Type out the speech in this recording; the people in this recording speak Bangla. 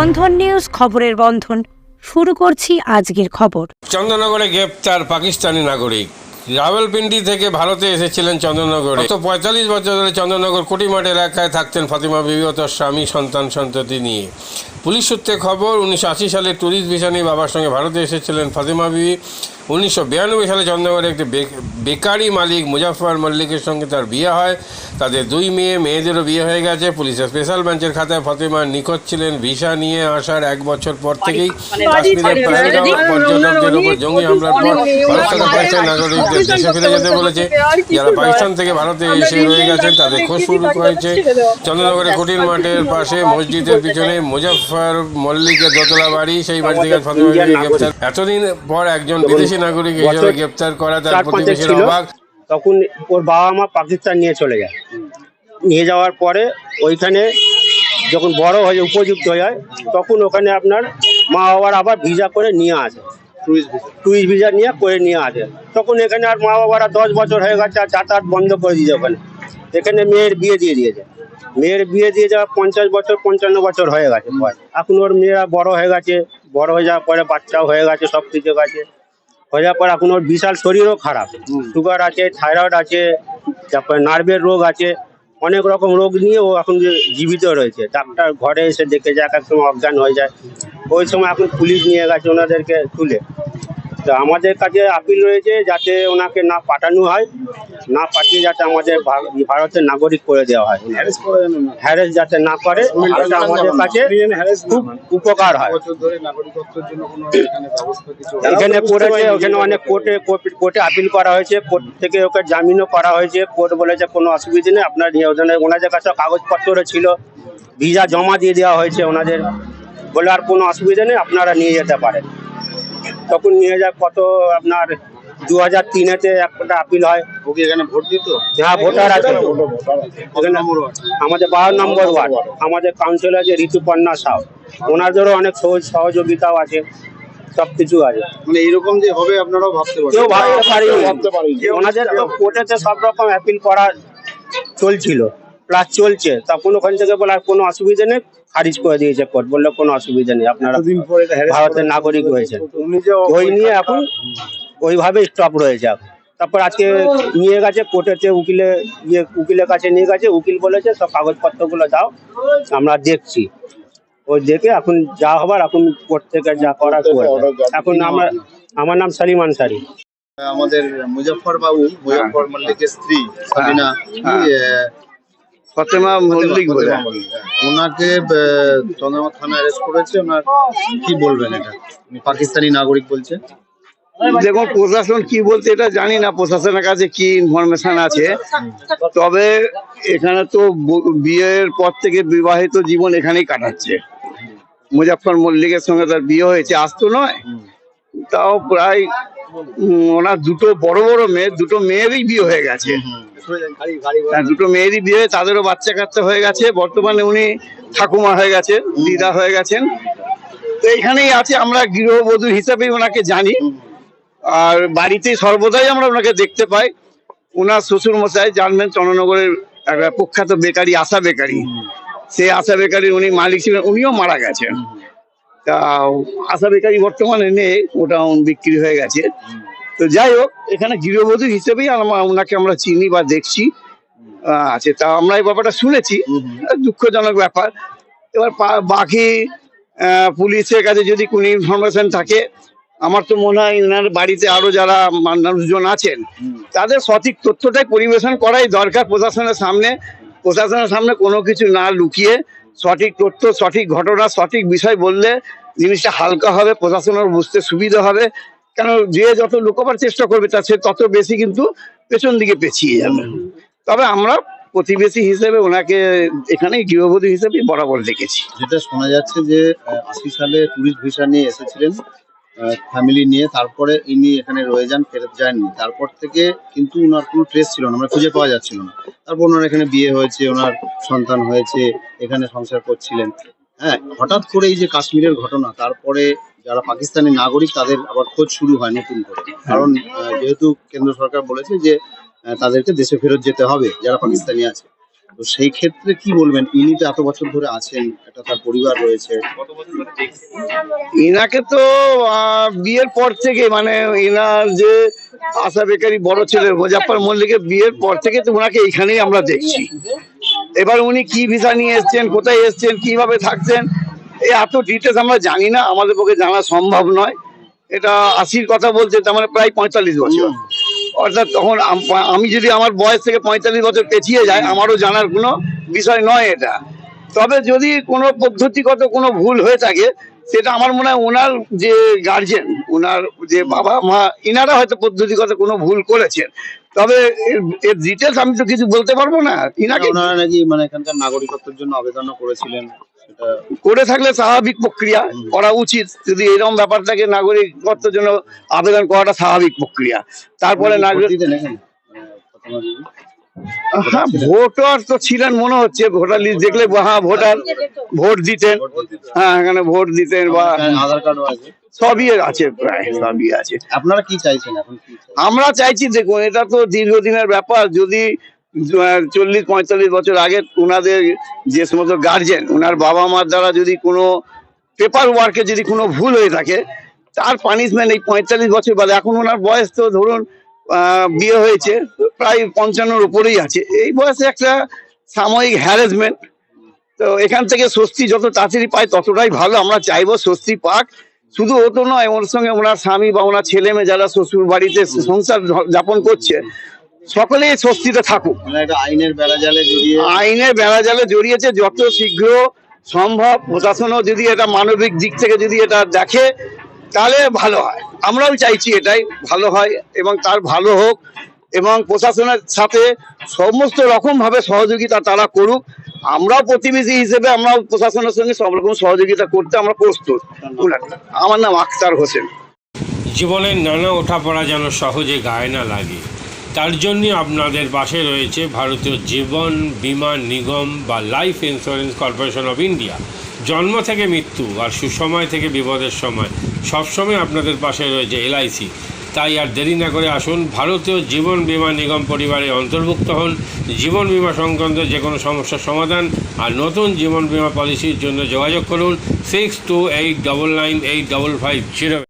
বন্ধন নিউজ খবরের বন্ধন। শুরু করছি আজকের খবর। চন্দ্রনগরে গ্রেপ্তার পাকিস্তানি নাগরিক। রাওয়ালপিন্ডি থেকে ভারতে এসেছিলেন চন্দ্রনগরে। গত পঁয়তাল্লিশ বছর ধরে চন্দ্রনগর কোটিমাঠ এলাকায় থাকতেন ফাতিমা বিবি ও তার স্বামী সন্তান সন্ততি নিয়ে। পুলিশ সূত্রে খবর উনিশশো আশি সালে ট্যুরিস্ট ভিসা নিয়ে বাবার সঙ্গে ভারতে এসেছিলেন ফাতিমা বিবি। উনিশশো বিরানব্বই সালে চন্দ্রনগরে একটি বেকারি মালিক মুজাফর মল্লিকের সঙ্গে তার বিয়ে হয়। তাদের দুই মেয়ে মেয়েদেরও বিয়ে হয়ে গেছে। পুলিশের স্পেশাল বেঞ্চের খাতায় ফাতিমা নিখোঁজ ছিলেন। ভিসা নিয়ে আসার এক বছর পর থেকেই কাশ্মীরের পর্যটকদের উপর জঙ্গি হামলার পর ভারত সরকার নাগরিকদের। দেশে ফিরে যেতে বলেছে। যারা পাকিস্তান থেকে ভারতে এসে রয়ে গেছেন তাদের খোঁজ শুরু হয়েছে চন্দ্রনগরের কুটির মাঠের পাশে মসজিদের পিছনে মুজাফর মল্লিকের দোতলা বাড়ি সেই বাড়ি থেকে গ্রেপ্তার। এতদিন পর একজন বিদেশি নাগরিক হিসেবে গ্রেপ্তার করা তার প্রতিবেশীর অবাক। তখন ওর বাবা মা পাকিস্তান নিয়ে চলে যায়। নিয়ে যাওয়ার পরে ওইখানে যখন বড় হয়ে উপযুক্ত হয় তখন ওখানে আপনার মা বাবার আবার ভিসা করে নিয়ে আসে। টুরিস্ট ভিসা নিয়ে করে নিয়ে আসে। তখন এখানে আর মা বাবারা দশ বছর হয়ে গেছে আর যাতায়াত বন্ধ করে দিয়েছে ওখানে। এখানে মেয়ের বিয়ে দিয়ে দিয়েছে। মেয়ের বিয়ে দিয়ে যাওয়া পঞ্চাশ বছর পঞ্চান্ন বছর হয়ে গেছে এখন ওর মেয়েরা বড় হয়ে গেছে বড় হয়ে যাওয়ার পরে বাচ্চাও হয়ে গেছে সব কিছু গেছে। হয়ে যাওয়ার পর এখন ওর বিশাল শরীরও খারাপ। সুগার আছে থাইরয়েড আছে তারপরে নার্ভের রোগ আছে। অনেক রকম রোগ নিয়ে ও এখন জীবিত রয়েছে। ডাক্তার ঘরে এসে দেখে যায় এক এক সময় অজ্ঞান হয়ে যায়। ওই সময় এখন পুলিশ নিয়ে গেছে ওনাদেরকে তুলে। তো আমাদের কাছে আপিল রয়েছে যাতে ওনাকে না পাঠানো হয় না পাঠিয়ে যাতে আমাদের ভারতের নাগরিক করে দেওয়া হয়। হ্যারেস যাতে না করে এটা আমাদের কাছে খুব উপকার হয়। এখানে করেছে ওখানে অনেক কোর্টে কোর্টে আপিল করা হয়েছে কোর্ট থেকে ওকে জামিনও করা হয়েছে কোর্ট বলেছে কোনো অসুবিধা নেই আপনার ওখানে ওনাদের কাছে কাগজপত্র ছিল ভিসা জমা দিয়ে দেওয়া হয়েছে ওনাদের। বলে আর কোনো অসুবিধা নেই আপনারা নিয়ে যেতে পারেন। তখন নিয়ে যায় কত আপনার দু হাজার তিনেতে একটা আপিল হয়। ওকে এখানে ভোট দিত? হ্যাঁ ভোটার আছে। এখানে আমাদের বারো নম্বর ওয়ার্ড আমাদের কাউন্সিলর আছে ঋতুপর্ণা সাউ। ওনাদেরও অনেক সহজ সহযোগিতাও আছে। সব কিছু আছে। মানে এইরকম যে হবে আপনারাও ভাবতে পারেন। কেউ ভাবতে পারিনি। ওনাদের তো কোর্টেতে সব রকম অ্যাপিল করা চলছিল। প্লাস চলছে। তখন ওখান থেকে বলে আর কোনো অসুবিধা নেই? খারিজ করে দিয়েছে কোর্ট বলল কোনো অসুবিধা নেই। আপনারা ভারতের নাগরিক হয়েছে। ওই নিয়ে এখন ওইভাবে স্টপ রয়েছে এখন। তারপর আজকে নিয়ে গেছে কোর্টেতে উকিলে ইয়ে উকিলের কাছে নিয়ে গেছে। উকিল বলেছে সব কাগজপত্রগুলো দাও আমরা দেখছি। ওই দেখে এখন যা হবার এখন কোর্ট থেকে যা করার এখন আমার আমার নাম সালিম আনসারি আমাদের মুজফর বাবু মুজফর মল্লিকের স্ত্রী সাবিনা। কি, আহ, ফতেমা মল্লিক বলে। হ্যাঁ। ওনাকে চন্দ্রমা থানা অ্যারেস্ট করেছে। ওনার কি বলবেন এটা? পাকিস্তানি নাগরিক বলছে। দেখুন প্রশাসন কি বলতে এটা জানি না। প্রশাসনের কাছে কি ইনফরমেশন আছে? তবে এখানে তো বিয়ের পর থেকে বিবাহিত জীবন এখানেই কাটাচ্ছে। মুজাফর মল্লিকের সঙ্গে তার বিয়ে হয়েছে আজ তো নয়। তাও প্রায় ওনার দুটো বড় বড় মেয়ে দুটো মেয়েরই বিয়ে হয়ে গেছে। হ্যাঁ, দুটো মেয়েরই বিয়ে তাদেরও বাচ্চা কাচ্চা হয়ে গেছে। বর্তমানে উনি ঠাকুমা হয়ে গেছে দিদা হয়ে গেছেন। তো এখানেই আছে আমরা গৃহবধূ হিসাবেই ওনাকে জানি। আর বাড়িতে সর্বদাই আমরা ওনাকে দেখতে পাই। ওনার শ্বশুর মশাই জানবেন চন্দ্রনগরের একটা প্রখ্যাত বেকারি আশা বেকারি। সেই আশা বেকারির উনি মালিক ছিলেন উনিও মারা গেছেন। তা আশা বেকারি বর্তমানে নেই ওটা বিক্রি হয়ে গেছে। তো যাই হোক এখানে গৃহবধূ হিসেবেই আমরা ওনাকে আমরা চিনি বা দেখছি। আছে তা আমরা এই ব্যাপারটা শুনেছি। দুঃখজনক ব্যাপার। এবার বাকি পুলিশের কাছে যদি কোনো ইনফরমেশন থাকে আমার তো মনে হয় ওনার বাড়িতে আরও যারা মানুষজন আছেন তাদের সঠিক তথ্যটাই পরিবেশন করাই দরকার প্রশাসনের সামনে। প্রশাসনের সামনে কোনো কিছু না লুকিয়ে সঠিক তথ্য সঠিক ঘটনা সঠিক বিষয় বললে জিনিসটা হালকা হবে, প্রশাসনের বুঝতে সুবিধা হবে। কেন যে যত লুকোবার চেষ্টা করবে, তার সে তত বেশি কিন্তু পেছন দিকে পেছিয়ে যাবে। তবে আমরা প্রতিবেশী হিসেবে ওনাকে এখানে গৃহবধূ হিসেবে বরাবর দেখেছি। যেটা শোনা যাচ্ছে যে আশি সালে টুরিস্ট ভিসা নিয়ে এসেছিলেন ফ্যামিলি নিয়ে। তারপরে ইনি এখানে রয়ে যান, ফেরত যাননি। তারপর থেকে কিন্তু ওনার কোনো ট্রেস ছিল না মানে খুঁজে পাওয়া যাচ্ছিল না। তারপর ওনার এখানে বিয়ে হয়েছে, ওনার সন্তান হয়েছে, এখানে সংসার করছিলেন। হ্যাঁ হঠাৎ করে এই যে কাশ্মীরের ঘটনা তারপরে যারা পাকিস্তানি নাগরিক তাদের আবার খোঁজ শুরু হয় নতুন করে। কারণ যেহেতু কেন্দ্র সরকার বলেছে যে আহ, তাদেরকে দেশে ফেরত যেতে হবে যারা পাকিস্তানি আছে। তো সেই ক্ষেত্রে কি বলবেন? ইনি তো এত বছর ধরে আছেন একটা তার পরিবার রয়েছে। ইনাকে তো আহ, বিয়ের পর থেকে মানে ইনার যে আশা বেকারি বড় ছেলে মুজাফর মল্লিকের বিয়ের পর থেকে তো ওনাকে এইখানেই আমরা দেখছি। এবার উনি কি ভিসা নিয়ে এসছেন কোথায় এসছেন কীভাবে থাকছেন এই এত ডিটেলস আমরা জানি না আমাদের পক্ষে জানা সম্ভব নয়। এটা আশির কথা বলছে তার মানে প্রায় পঁয়তাল্লিশ বছর। অর্থাৎ তখন আমি যদি আমার বয়স থেকে পঁয়তাল্লিশ বছর পেছিয়ে যায় আমারও জানার কোনো বিষয় নয় এটা। তবে যদি কোনো পদ্ধতিগত কোনো ভুল হয়ে থাকে সেটা আমার মনে হয় ওনার যে গার্জেন ওনার যে বাবা মা ইনারা হয়তো পদ্ধতিগত কোনো ভুল করেছেন। তবে এর- ডিটেলস আমি তো কিছু বলতে পারব না। ইনাকে ওনারা নাকি মানে এখানকার নাগরিকত্বের জন্য আবেদনও করেছিলেন করে থাকলে স্বাভাবিক প্রক্রিয়া করা উচিত। যদি এরকম ব্যাপার থাকে নাগরিকত্বের জন্য আবেদন করাটা স্বাভাবিক প্রক্রিয়া। তারপরে নাগরিক হ্যাঁ ভোটার তো ছিলেন মনে হচ্ছে ভোটার লিস্ট দেখলে হ্যাঁ ভোটার ভোট দিতেন। হ্যাঁ এখানে ভোট দিতেন বা আধার কার্ডও আছে। সবই আছে প্রায় সবই আছে। আপনারা কি চাইছেন এখন? আমরা চাইছি দেখুন এটা তো দীর্ঘদিনের ব্যাপার। যদি চল্লিশ পঁয়তাল্লিশ বছর আগে ওনাদের যে সমস্ত গার্জেন ওনার বাবা মার দ্বারা যদি কোনো পেপার ওয়ার্কে যদি কোনো ভুল হয়ে থাকে তার পানিশমেন্ট এই পঁয়তাল্লিশ বছর বাদে। এখন ওনার বয়স তো ধরুন বিয়ে হয়েছে প্রায় পঞ্চান্নর উপরেই আছে। এই বয়সে একটা সাময়িক হ্যারাসমেন্ট তো এখান থেকে স্বস্তি যত তাড়াতাড়ি পায় ততটাই ভালো আমরা চাইব স্বস্তি পাক। শুধু ও তো নয় ওর সঙ্গে ওনার স্বামী বা ওনার ছেলে মেয়ে যারা শ্বশুর বাড়িতে সংসার যাপন করছে সকলেই স্বস্তিতে থাকুক। মানে আইনের বেড়া জালে জড়িয়ে আইনের বেড়া জালে জড়িয়েছে যত শীঘ্র সম্ভব। প্রশাসনও যদি এটা মানবিক দিক থেকে যদি এটা দেখে তাহলে ভালো হয়। আমরাও চাইছি এটাই ভালো হয় এবং তার ভালো হোক এবং প্রশাসনের সাথে সমস্ত রকম ভাবে সহযোগিতা তারা করুক। আমরাও প্রতিবেশী হিসেবে আমরাও প্রশাসনের সঙ্গে সব রকম সহযোগিতা করতে আমরা প্রস্তুত। আমার নাম আখতার হোসেন। জীবনের নানা ওঠাপড়া যেন সহজে গায়ে না লাগে। তার জন্য আপনাদের পাশে রয়েছে ভারতীয় জীবন বীমা নিগম বা life insurance corporation of India. জন্ম থেকে মৃত্যু আর সুসময় থেকে বিপদের সময়। সবসময় আপনাদের পাশে রয়েছে এলআইসি। তাই আর দেরি না করে আসুন, ভারতীয় জীবন বিমা নিগম পরিবারে অন্তর্ভুক্ত হন। জীবন বিমা সংক্রান্ত যে কোনো সমস্যার সমাধান আর নতুন জীবন বিমা পলিসির জন্য যোগাযোগ করুন six two eight double nine eight double five zero